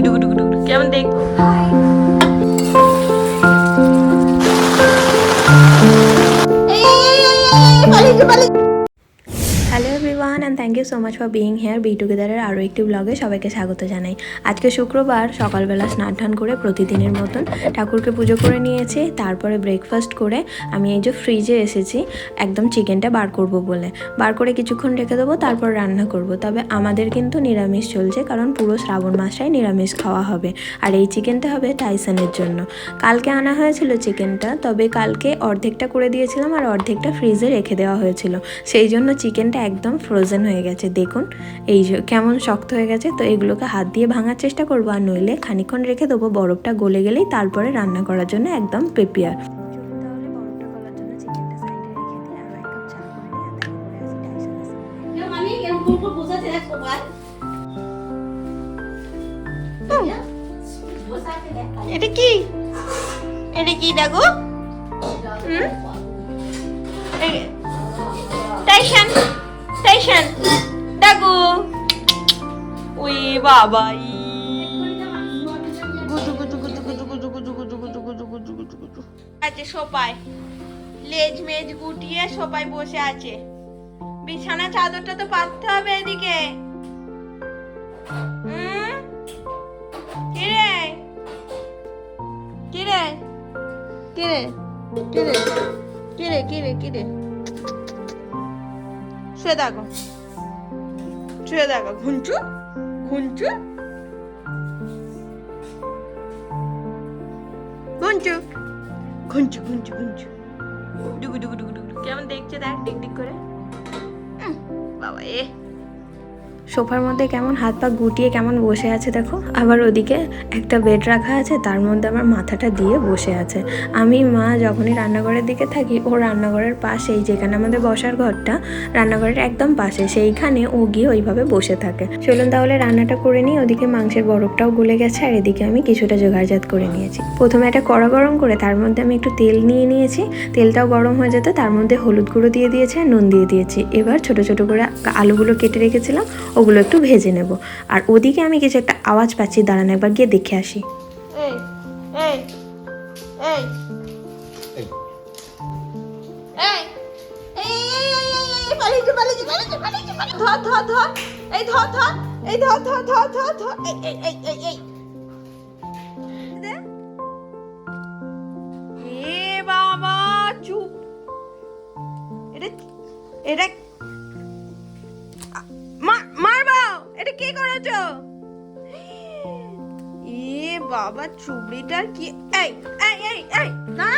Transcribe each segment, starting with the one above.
ডুবু ডুবু ডুবু ডুবু কেমন দেখব পালিয়েছে and thank you so much for being here be টুগেদারের আরও একটি ব্লগে সবাইকে স্বাগত জানাই। আজকে শুক্রবার, সকালবেলা স্নান টান করে প্রতিদিনের মতন ঠাকুরকে পুজো করে নিয়েছি। তারপরে ব্রেকফাস্ট করে আমি এই যে ফ্রিজে এসেছি, একদম চিকেনটা বার করব বলে। বার করে কিছুক্ষণ রেখে দেবো, তারপর রান্না করব। তবে আমাদের কিন্তু নিরামিষ চলছে, কারণ পুরো শ্রাবণ মাসটাই নিরামিষ খাওয়া হবে। আর এই চিকেনটা হবে টাইসনের জন্য। কালকে আনা হয়েছিল চিকেনটা তবে কালকে অর্ধেকটা করে দিয়েছিলাম আর অর্ধেকটা ফ্রিজে রেখে দেওয়া হয়েছিল। সেই জন্য চিকেনটা একদম ফ্রোজেন হয়ে গেছে। দেখুন, এই যে কেমন শক্ত হয়ে গেছে। তো এগুলোকে হাত দিয়ে ভাঙার চেষ্টা করব আর নইলে খানিকক্ষণ রেখে দেবো বরফটা গলে গেলেই তারপরে রান্না করার জন্য একদম প্রিপেয়ার. এটা কি? দেখো টাইশন ডাকু উই বাবা গুজু গুজু গুজু গুজু গুজু গুজু গুজু গুজু গুজু গুজু গুজু গুজু আছে সোপায় লেজ মেজ গুটিয়ে সোপায় বসে আছে বিছানা চাদরটা তো পাততে হবে এদিকে কিরে কিরে কিরে কিরে কিরে কিরে কিরে শুয়ে দেখো। শুয়ে দেখো ঘুঞ্চু ঘুঞ্চু ঘুঞ্চু ঘুঞ্চু ঘুঞ্চু ঘুঞ্চু ডুগু ডুগু ডুগু ডুগু কেমন দেখছে দেখ ডিক ডিক করে বাবা এ। সোফার মধ্যে কেমন হাত পা গুটিয়ে কেমন বসে আছে দেখো। আবার ওদিকে একটা বেড রাখা আছে, তার মধ্যে আমার মাথাটা দিয়ে বসে আছে। আমি, মা যখনই রান্নাঘরের দিকে থাকি, ও রান্নাঘরের পাশেই, যেখানে আমাদের বসার ঘরটা, রান্নাঘরের একদম পাশে, সেইখানে ও গিয়ে ওইভাবে বসে থাকে। চলুন তাহলে রান্নাটা করে নিই, ওদিকে মাংসের বরফটাও গলে গেছে, আর এদিকে আমি কিছুটা জোগাড়জাত করে নিয়েছি। প্রথমে একটা কড়া গরম করে, তার মধ্যে আমি একটু তেল নিয়ে নিয়েছি। তেলটাও গরম হয়ে যেতে, তার মধ্যে হলুদ গুঁড়ো দিয়ে দিয়েছি আর নুন দিয়ে দিয়েছি। এবার ছোট ছোট করে আলুগুলো কেটে রেখেছিলাম। ওগুলো একটু ভেজে নেব আর ওদিকে আমি কিছু একটা আওয়াজ পাচ্ছি দাঁড়ান একবার গিয়ে দেখে আসি এই এই এই এই। এই পালিয়েছে পালিয়েছে পালিয়েছে পালিয়েছে পালিয়েছে ধর ধর ধর এই ধর ধর এই ধর ধর ধর ধর ধর এই এই এই এই এই এ বাবা চুপ এটা এটা কি করেছ? এ বাবা চুবড়িটার কি এই এই এই এই না।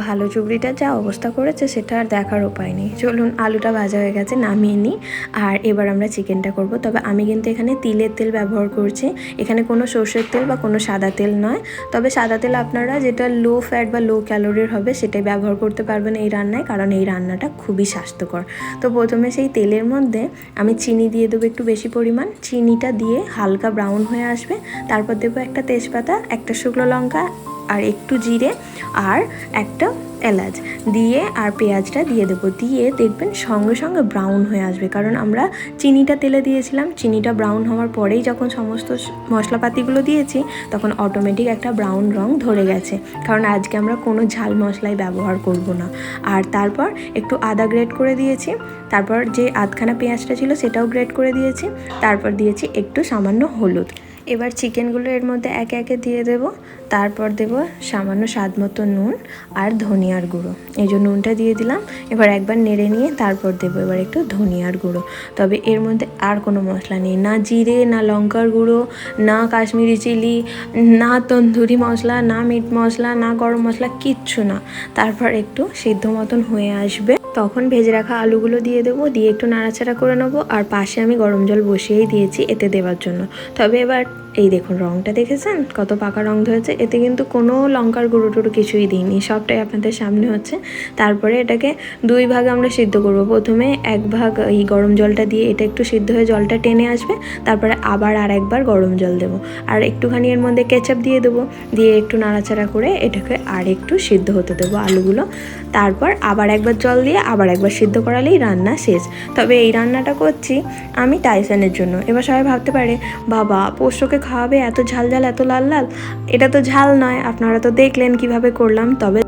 ভালো চুবড়িটা যা অবস্থা করেছে সেটা আর দেখার উপায় নেই। চলুন আলুটা ভাজা হয়ে গেছে, নামিয়ে নিই। আর এবার আমরা চিকেনটা করব। তবে আমি কিন্তু এখানে তিলের তেল ব্যবহার করছি। এখানে কোনো সর্ষের তেল বা কোনো সাদা তেল নয়। তবে সাদা তেল আপনারা যেটা লো ফ্যাট বা লো ক্যালোরির হবে সেটাই ব্যবহার করতে পারবেন এই রান্নায়, কারণ এই রান্নাটা খুবই স্বাস্থ্যকর। তো প্রথমে সেই তেলের মধ্যে আমি চিনি দিয়ে দেবো একটু বেশি পরিমাণ। চিনিটা দিয়ে হালকা ব্রাউন হয়ে আসবে। তারপর দেবো একটা তেজপাতা, একটা শুকনো লঙ্কা আর একটু জিরে আর একটা এলাচ দিয়ে আর পেঁয়াজটা দিয়ে দেবো। দিয়ে দেখবেন সঙ্গে সঙ্গে ব্রাউন হয়ে আসবে। কারণ আমরা চিনিটা তেলে দিয়েছিলাম। চিনিটা ব্রাউন হওয়ার পরেই যখন সমস্ত মশলাপাতিগুলো দিয়েছি, তখন অটোমেটিক একটা ব্রাউন রং ধরে গেছে। কারণ আজকে আমরা কোনো ঝাল মশলাই ব্যবহার করব না। আর তারপর একটু আদা গ্রেট করে দিয়েছি। তারপর যে আধখানা পেঁয়াজটা ছিল সেটাও গ্রেট করে দিয়েছি। তারপর দিয়েছি একটু সামান্য হলুদ। এবার চিকেনগুলো এর মধ্যে একে একে দিয়ে দেব। তারপর দেব সামান্য স্বাদ মতো নুন আর ধনিয়ার গুঁড়ো। এই যে নুনটা দিয়ে দিলাম, এবার একবার নেড়ে নিয়ে তারপর দেবো এবার একটু ধনিয়ার গুঁড়ো। তবে এর মধ্যে আর কোনো মশলা নেই, না জিরে, না লঙ্কার গুঁড়ো, না কাশ্মীরি চিলি, না তন্দুরি মশলা, না মিট মশলা, না গরম মশলা, কিচ্ছু না। তারপর একটু সিদ্ধ মতন হয়ে আসবে। তখন ভেজে রাখা আলুগুলো দিয়ে দেবো, দিয়ে একটু নাড়াচাড়া করে নেব। আর পাশে আমি গরম জল বসিয়েই দিয়েছি এতে দেওয়ার জন্য। তবে এবার এই দেখুন, রংটা দেখেছেন? কত পাকা রং ধরেছে। এতে কিন্তু কোনো লঙ্কার গুঁড়ো টুড়ো কিছুই দিইনি। সবটাই আপনাদের সামনে হচ্ছে। তারপরে এটাকে দুই ভাগে আমরা সিদ্ধ করব। প্রথমে এক ভাগ এই গরম জলটা দিয়ে এটা একটু সিদ্ধ হয়ে জলটা টেনে আসবে। তারপরে আবার আর একবার গরম জল দেবো। আর একটুখানি এর মধ্যে কেচাপ দিয়ে দেবো। দিয়ে একটু নাড়াচাড়া করে এটাকে আর একটু সিদ্ধ হতে দেবো আলুগুলো। তারপর আবার একবার জল দিয়ে আবার একবার সিদ্ধ করালেই রান্না শেষ। তবে এই রান্নাটা করছি আমি টাইসনের জন্য। এবার সবাই ভাবতে পারে, বাবা পোষ্যকে খাওয়াবে, এত ঝাল ঝাল, এত লাল লাল? এটা তো ঝাল নয়, আপনারা তো দেখলেন কীভাবে করলাম। তবে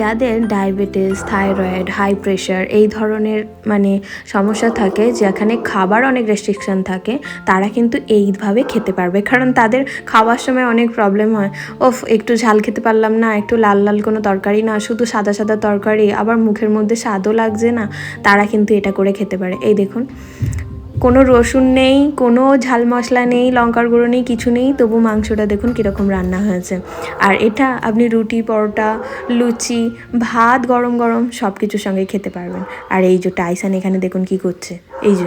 যাদের ডায়াবেটিস, থাইরয়েড, হাই প্রেশার এই ধরনের মানে সমস্যা থাকে, যেখানে খাবার অনেক রেস্ট্রিকশন থাকে, তারা কিন্তু এইভাবে খেতে পারবে। কারণ তাদের খাওয়ার সময় অনেক প্রবলেম হয়। ওফ, একটু ঝাল খেতে পারলাম না, একটু লাল লাল কোনো তরকারি না, শুধু সাদা সাদা তরকারি, আবার মুখের মধ্যে স্বাদও লাগছে না, তারা কিন্তু এটা করে খেতে পারে। এই দেখুন কোনো রসুন নেই, কোনো ঝাল মশলা নেই, লঙ্কার গুঁড়ো নেই, কিছু নেই, তবু মাংসটা দেখুন কীরকম রান্না হয়েছে। আর এটা আপনি রুটি, পরোটা, লুচি, ভাত গরম গরম সব কিছুর সঙ্গে খেতে পারবেন। আর এই যে টাইসান এখানে দেখুন কি করছে। এই যে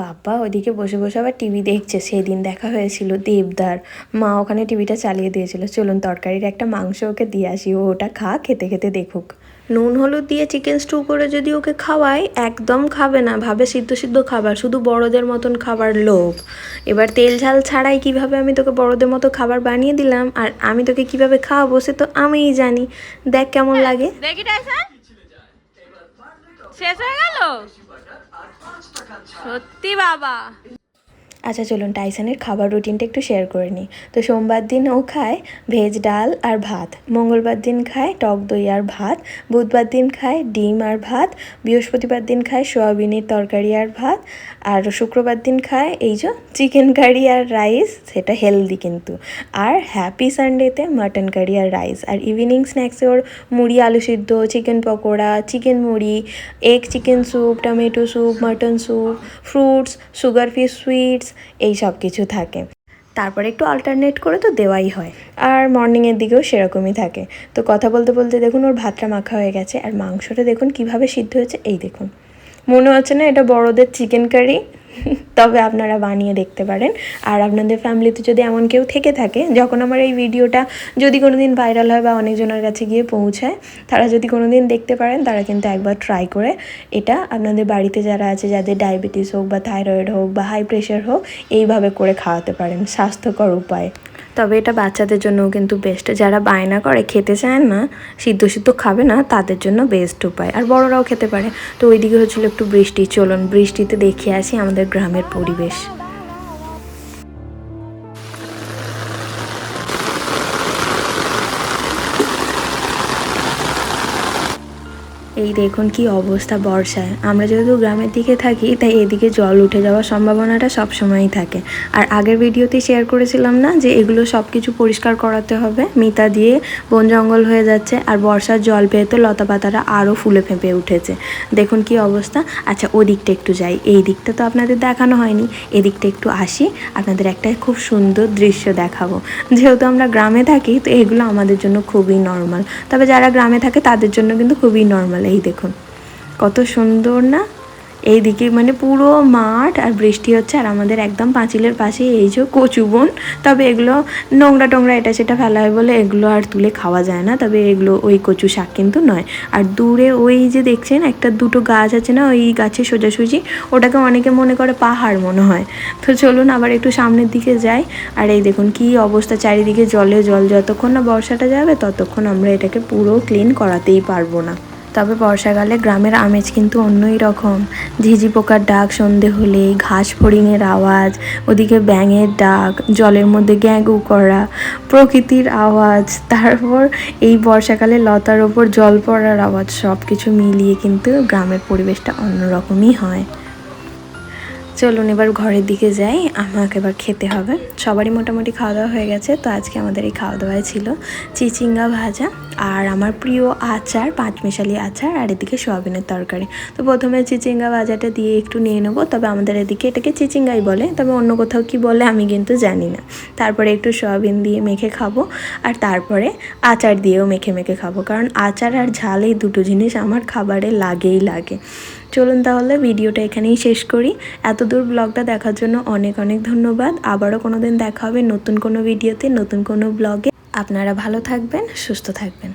বাবা ওদিকে বসে বসে আবার টিভি দেখছে। সেদিন দেখা হয়েছিল দেবদার। মা ওখানে টিভিটা চালিয়ে দিয়েছিল। চলুন তরকারির একটা মাংস ওকে দিয়ে আসি। ও ওটা খা খেতে খেতে দেখুক। নুন হলুদ দিয়ে চিকেন স্টু করে যদি ওকে খাওয়াই একদম খাবে না। ভাবে সিদ্ধ সিদ্ধ খাবার শুধু বড়দের মতন খাবার লোভ। এবার তেল ঝাল ছাড়াই কীভাবে আমি তোকে বড়দের মতো খাবার বানিয়ে দিলাম আর আমি তোকে কীভাবে খাওয়াবো সে তো আমিই জানি। দেখ কেমন লাগে। শেষ হয়ে গেল? সত্যি বাবা। আচ্ছা চলুন টাইসনের খাবার রুটিনটা একটু শেয়ার করে নিই। তো সোমবার দিন ও খায় ভেজ ডাল আর ভাত, মঙ্গলবার দিন খায় টক দই আর ভাত, বুধবার দিন খায় ডিম আর ভাত, বৃহস্পতিবার দিন খায় সোয়াবিনের তরকারি আর ভাত, আর শুক্রবার দিন খায় এই যে চিকেন কারি আর রাইস, সেটা হেলদি কিন্তু। আর হ্যাপি সানডেতে মাটন কারি আর রাইস আর ইভিনিং স্ন্যাক্সে ওর মুড়ি, আলু সিদ্ধ চিকেন পকোড়া চিকেন মুড়ি egg chicken soup tomato soup mutton soup fruits sugar free sweets এই সব কিছু থাকে। তারপরে একটু অল্টারনেট করে তো দেওয়াই হয়। আর মর্নিংয়ের দিকেও সেরকমই থাকে। তো কথা বলতে বলতে দেখুন ওর ভাতটা মাখা হয়ে গেছে। আর মাংসটা দেখুন কীভাবে সিদ্ধ হয়েছে, এই দেখুন। মনে হচ্ছে না এটা বড়দের চিকেন কারি তবে আপনারা বানিয়ে দেখতে পারেন। আর আপনাদের ফ্যামিলিতে যদি এমন কেউ থেকে থাকে, যখন আমার এই ভিডিওটা যদি কোনো দিন ভাইরাল হয় বা অনেকজনের কাছে গিয়ে পৌঁছায়, তারা যদি কোনো দিন দেখতে পারেন, তারা কিন্তু একবার ট্রাই করে এটা আপনাদের বাড়িতে যারা আছে, যাদের ডায়াবেটিস হোক বা থাইরয়েড হোক বা হাই প্রেশার হোক, এইভাবে করে খাওয়াতে পারেন। স্বাস্থ্যকর উপায়। তবে এটা বাচ্চাদের জন্যও কিন্তু বেস্ট যারা বায়না করে, খেতে চায় না, সিদ্ধ সিদ্ধ খাবে না, তাদের জন্য বেস্ট উপায়। আর বড়রাও খেতে পারে। তো ওইদিকে হচ্ছিল একটু বৃষ্টি। চলুন বৃষ্টিতে দেখে আসি আমাদের গ্রামের পরিবেশ। এই দেখুন কি অবস্থা বর্ষায়। আমরা যেহেতু গ্রামের দিকে থাকি, তাই এদিকে জল উঠে যাওয়ার সম্ভাবনাটা সবসময়ই থাকে। আর আগের ভিডিওতে শেয়ার করেছিলাম না যে এগুলো সব কিছু পরিষ্কার করাতে হবে, মিতা দিয়ে বন জঙ্গল হয়ে যাচ্ছে, আর বর্ষার জল পেয়ে তো লতা পাতারা আরও ফুলে ফেঁপে উঠেছে। দেখুন কি অবস্থা। আচ্ছা ওদিকটা একটু যাই। এই দিকটা তো আপনাদের দেখানো হয়নি। এদিকটা একটু আসি, আপনাদের একটা খুব সুন্দর দৃশ্য দেখাবো। যেহেতু আমরা গ্রামে থাকি, তো এগুলো আমাদের জন্য খুবই নর্মাল তবে যারা গ্রামে থাকে, তাদের জন্য কিন্তু খুবই নর্মাল এই দেখুন, কত সুন্দর না? এইদিকে মানে পুরো মাঠ আর বৃষ্টি হচ্ছে আর আমাদের একদম পাঁচিলের পাশে এই যে কচু বন। তবে এগুলো নোংরা টোংরা এটা সেটা ফেলা হয় বলে এগুলো আর তুলে খাওয়া যায় না। তবে এগুলো ওই কচু শাক কিন্তু নয়। আর দূরে ওই যে দেখছেন একটা দুটো গাছ আছে না, ওই গাছে সোজাসুজি ওটাকে অনেকে মনে করে পাহাড় মনে হয়। তো চলুন আবার একটু সামনের দিকে যাই। আর এই দেখুন কি অবস্থা, চারিদিকে জলে জল, যতক্ষণ না বর্ষাটা যাবে ততক্ষণ আমরা এটাকে পুরো ক্লিন করাতেই পারব না। তবে বর্ষাকালে গ্রামের আমেজ কিন্তু অন্যই রকম। ঝিঝি পোকার ডাক, সন্ধে হলে ঘাস ফড়িংয়ের আওয়াজ, ওদিকে ব্যাঙের ডাক, জলের মধ্যে গ্যাঁগু করা, প্রকৃতির আওয়াজ, তারপর এই বর্ষাকালে লতার ওপর জল পড়ার আওয়াজ সব কিছু মিলিয়ে কিন্তু গ্রামের পরিবেশটা অন্যরকমই হয়। চলুন এবার ঘরের দিকে যাই। আমাকে এবার খেতে হবে। সবারই মোটামুটি খাওয়া দাওয়া হয়ে গেছে, তো আজকে আমাদের এই খাওয়া দাওয়ায় ছিল। চিচিঙ্গা ভাজা আর আমার প্রিয় আচার, পাঁচমিশালি আচার আর এদিকে সোয়াবিনের তরকারি। তো প্রথমে চিচিঙ্গা ভাজাটা দিয়ে একটু নিয়ে নেব, তবে আমাদের এদিকে এটাকে চিচিঙ্গাই বলে, তবে অন্য কোথাও কি বলে আমি কিন্তু জানি না। তারপরে একটু সোয়াবিন দিয়ে মেখে খাব আর তারপরে আচার দিয়েও মেখে মেখে খাব, কারণ আচার আর ঝাল এই দুটো জিনিস আমার খাবারে লাগেই লাগে। চলুন তাহলে ভিডিওটা এখানেই শেষ করি। এত দূর ব্লগটা দেখার জন্য অনেক অনেক ধন্যবাদ। আবারও কোনো দিন দেখা হবে নতুন কোনো ভিডিওতে, নতুন কোনো ব্লগে আপনারা ভালো থাকবেন, সুস্থ থাকবেন।